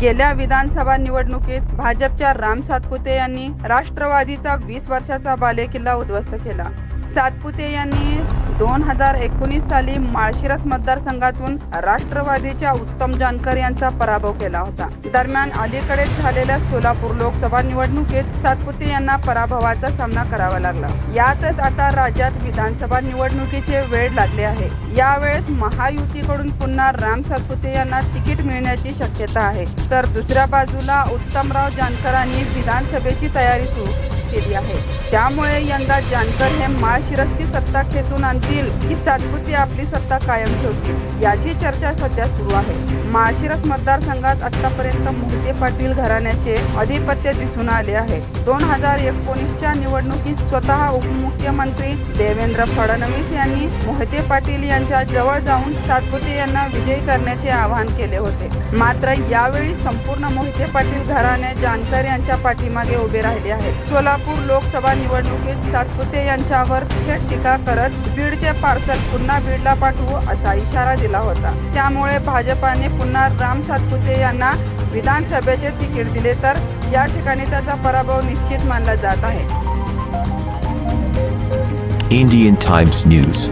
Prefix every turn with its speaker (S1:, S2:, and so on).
S1: गेल्या विधानसभा निवडणुकीत भाजपच्या राम सातपुते यांनी राष्ट्रवादीचा वीस वर्षाचा बालेकिल्ला उद्ध्वस्त केला. सातपुते यांनी दोन हजार एकोणीस साली माळशिरस मतदारसंघातून राष्ट्रवादीच्या उत्तम जानकर यांचा पराभव केला होता. दरम्यान अलीकडेच झालेल्या सोलापूर लोकसभा निवडणुकीत सातपुते यांना पराभवाचा सामना करावा लागला. यातच आता राज्यात विधानसभा निवडणुकीचे वेळ लागले आहे. यावेळेस महायुतीकडून पुन्हा राम सातपुते यांना तिकीट मिळण्याची शक्यता आहे. तर दुसऱ्या बाजूला उत्तमराव जानकरांनी विधानसभेची तयारी सुरू. केली आहे. त्यामुळे यंदा जानकर हे माळशिरसची सत्ता खेचून आणतील की सातपुती आपली सत्ता कायम ठेवतील याची चर्चा सध्या सुरू आहे. माळशिरस मतदारसंघात आतापर्यंत मोहिते पाटील घराण्याचे अधिपत्य दिसून आले आहे. दोन हजार एकोणीसच्या निवडणुकीत स्वतः उपमुख्यमंत्री देवेंद्र फडणवीस यांनी मोहिते पाटील यांच्या जवळ जाऊन सातपुते यांना विजयी करण्याचे आवाहन केले होते. मात्र यावेळी संपूर्ण मोहिते पाटील घराणे जानकर यांच्या पाठीमागे उभे राहिले आहेत. सोलापूर लोकसभा निवडणुकीत सातपुते यांच्यावर थेट टीका करत बीडचे पार्सल पुन्हा बीडला पाठवू असा इशारा दिला होता त्यामुळे भाजपाने पुन्हा राम सातपुते यांना विधानसभेचे तिकीट दिले तर या ठिकाणी त्याचा पराभव निश्चित मानला जात आहे
S2: Indian Times News.